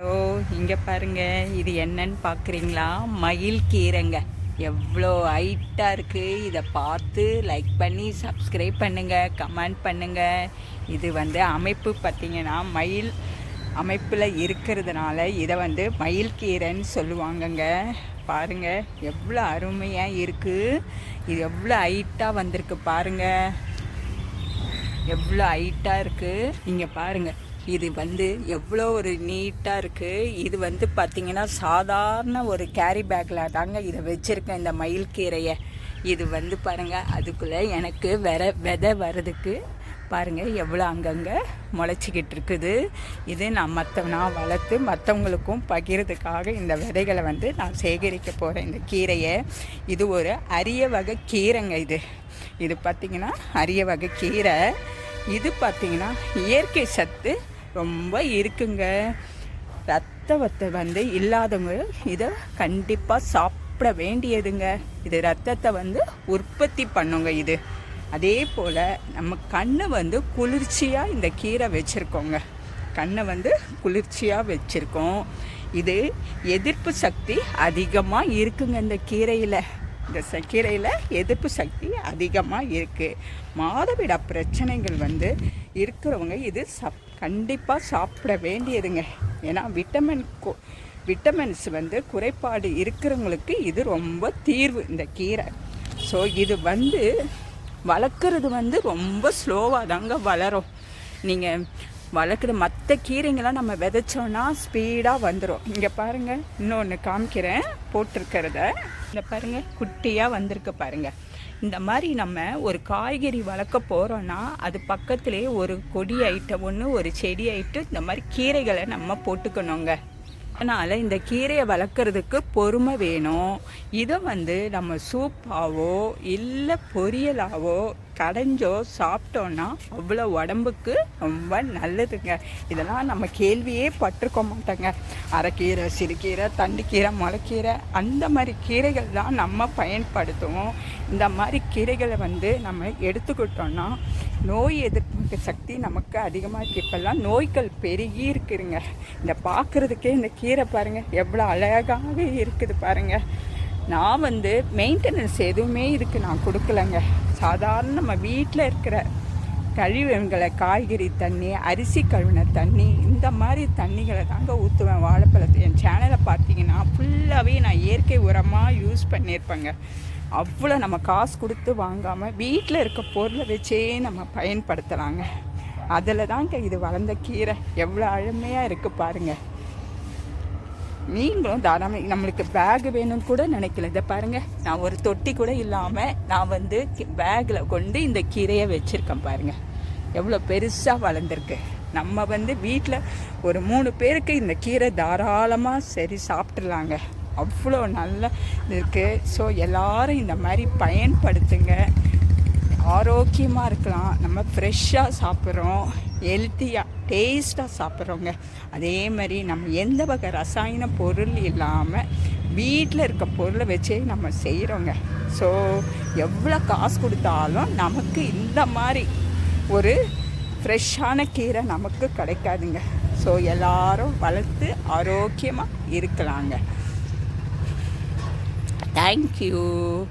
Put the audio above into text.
ஓ இங்கே பாருங்க. இது என்னன்னு பார்க்குறீங்களா மயில் கீரைங்க. எவ்வளோ ஹைட்டாக இருக்குது இதை பார்த்து லைக் பண்ணி சப்ஸ்கிரைப் பண்ணுங்கள் கமெண்ட் பண்ணுங்கள் இது வந்து அமைப்பு பார்த்தீங்கன்னா மயில் அமைப்பில் இருக்கிறதுனால இதை வந்து மயில் கீரைன்னு சொல்லுவாங்கங்க. பாருங்கள் எவ்வளோ அருமையாக இருக்குது இது எவ்வளோ ஹைட்டாக வந்திருக்கு பாருங்கள் எவ்வளோ ஹைட்டாக இருக்குது இங்கே பாருங்கள் இது வந்து எவ்வளோ ஒரு நீட்டாக இருக்குது இது வந்து பார்த்திங்கன்னா சாதாரண ஒரு கேரி பேக்கில் தாங்க இதை வச்சுருக்கேன் இந்த மயில் கீரையை. இது வந்து பாருங்கள் அதுக்குள்ளே எனக்கு வெற விதை வர்றதுக்கு பாருங்கள் எவ்வளோ அங்கங்கே முளைச்சிக்கிட்டு இருக்குது. இது நான் மற்ற நான் வளர்த்து மற்றவங்களுக்கும் பகிர்றதுக்காக இந்த விதைகளை வந்து நான் சேகரிக்க போகிறேன் இந்த கீரையை. இது ஒரு அரிய வகை கீரைங்க இது. இது பார்த்திங்கன்னா அரிய வகை கீரை. இது பார்த்திங்கன்னா இயற்கை சத்து ரொம்ப இருக்குங்க. ரத்தத்தை வந்து இல்லாதவங்க இதை கண்டிப்பாக சாப்பிட வேண்டியதுங்க. இது ரத்தத்தை வந்து உற்பத்தி பண்ணுங்க இது. அதே போல் நம்ம கண்ணை வந்து குளிர்ச்சியாக இந்த கீரை வச்சுருக்கோங்க. கண்ணை வந்து குளிர்ச்சியாக வச்சுருக்கோம். இது எதிர்ப்பு சக்தி அதிகமாக இருக்குங்க இந்த கீரையில். இந்த ச- கீரையில் எதிர்ப்பு சக்தி அதிகமாக இருக்குது மாதவிடா பிரச்சனைகள் வந்து இருக்கிறவங்க இது சப் கண்டிப்பாக சாப்பிட வேண்டியதுங்க. ஏன்னா விட்டமின் கோ விட்டமின்ஸ் வந்து குறைபாடு இருக்கிறவங்களுக்கு இது ரொம்ப தீர்வு இந்த கீரை. ஸோ இது வந்து வளர்க்குறது வந்து ரொம்ப ஸ்லோவாக தாங்க வளரும். நீங்கள் வளர்க்குற மற்ற கீரைங்கெல்லாம் நம்ம விதைச்சோன்னா ஸ்பீடாக வந்துடும் இங்கே பாருங்கள் இன்னொன்று காமிக்கிறேன் போட்டிருக்கிறத. இந்த பாருங்கள் குட்டியாக வந்திருக்கு பாருங்கள் இந்த மாதிரி நம்ம ஒரு காய்கறி வளர்க்க போகிறோன்னா அது பக்கத்துலேயே ஒரு கொடி ஐட்டம் ஒன்று ஒரு செடி ஐட்டம் இந்த மாதிரி கீரைகளை நம்ம போட்டுக்கணுங்க. அதனால் இந்த கீரையை வளர்க்குறதுக்கு பொறுமை வேணும். இதை வந்து நம்ம சூப்பாவோ இல்லை பொரியலாவோ கடைஞ்சோ சாப்பிட்டோன்னா அவ்வளோ உடம்புக்கு ரொம்ப நல்லதுங்க. இதெல்லாம் நம்ம கேள்வியே பட்டிருக்க மாட்டோங்க. அரைக்கீரை சிறுகீரை தண்டுக்கீரை முளைக்கீரை அந்த மாதிரி கீரைகள் தான் நம்ம பயன்படுத்துவோம். இந்த மாதிரி கீரைகளை வந்து நம்ம எடுத்துக்கிட்டோன்னா நோய் எதிர்ப்பு சக்தி நமக்கு அதிகமாக இருக்குது இப்போல்லாம் நோய்கள் பெருகி இருக்குதுங்க. இந்த பார்க்குறதுக்கே இந்த கீரை பாருங்கள் எவ்வளோ அழகாக இருக்குது பாருங்கள் நான் வந்து மெயின்டெனன்ஸ் எதுவுமே இதுக்கு நான் கொடுக்கலங்க. சாதாரண நம்ம வீட்டில் இருக்கிற கழிவுகளை காய்கறி தண்ணி அரிசி கழுவின தண்ணி இந்த மாதிரி தண்ணிகளை தாங்க ஊற்றுவேன் வாழைப்பழத்தை என் சேனலை பார்த்தீங்கன்னா ஃபுல்லாகவே செயற்கை இயற்கை உரமாக யூஸ் பண்ணியிருப்பேங்க. அவ்வளோ நம்ம காசு கொடுத்து வாங்காமல் வீட்டில் இருக்க பொருளை வச்சே நம்ம பயன்படுத்தலாங்க அதில் தாங்க இது வளர்ந்த கீரை. எவ்வளோ அழுமையாக இருக்குது பாருங்கள் நீங்களும் தாராளமாக நம்மளுக்கு பேக் வேணும்னு கூட நினைக்கல. இதை பாருங்கள் நான் ஒரு தொட்டி கூட இல்லாமல் நான் வந்து பேக்கில் கொண்டு இந்த கீரையை வச்சுருக்கேன் பாருங்கள் எவ்வளோ பெருசாக வளர்ந்துருக்கு. நம்ம வந்து வீட்டில் ஒரு மூணு பேருக்கு இந்த கீரை தாராளமாக சரி சாப்பிட்றலாங்க அவ்வளோ நல்லா இருக்குது ஸோ எல்லாரும் இந்த மாதிரி பயன்படுத்துங்க. ஆரோக்கியமாக இருக்கலாம். நம்ம ஃப்ரெஷ்ஷாக சாப்பிட்றோம். ஹெல்த்தியாக டேஸ்ட்டாக சாப்பிட்றோங்க. அதே மாதிரி நம்ம எந்த வகை ரசாயன பொருள் இல்லாமல் வீட்டில் இருக்க பொருளை வச்சே நம்ம செய்கிறோங்க ஸோ எவ்வளோ காசு கொடுத்தாலும் நமக்கு இந்த மாதிரி ஒரு ஃப்ரெஷ்ஷான கீரை நமக்கு கிடைக்காதுங்க. ஸோ எல்லாரும் வளர்த்து ஆரோக்கியமாக இருக்கலாங்க. Thank you.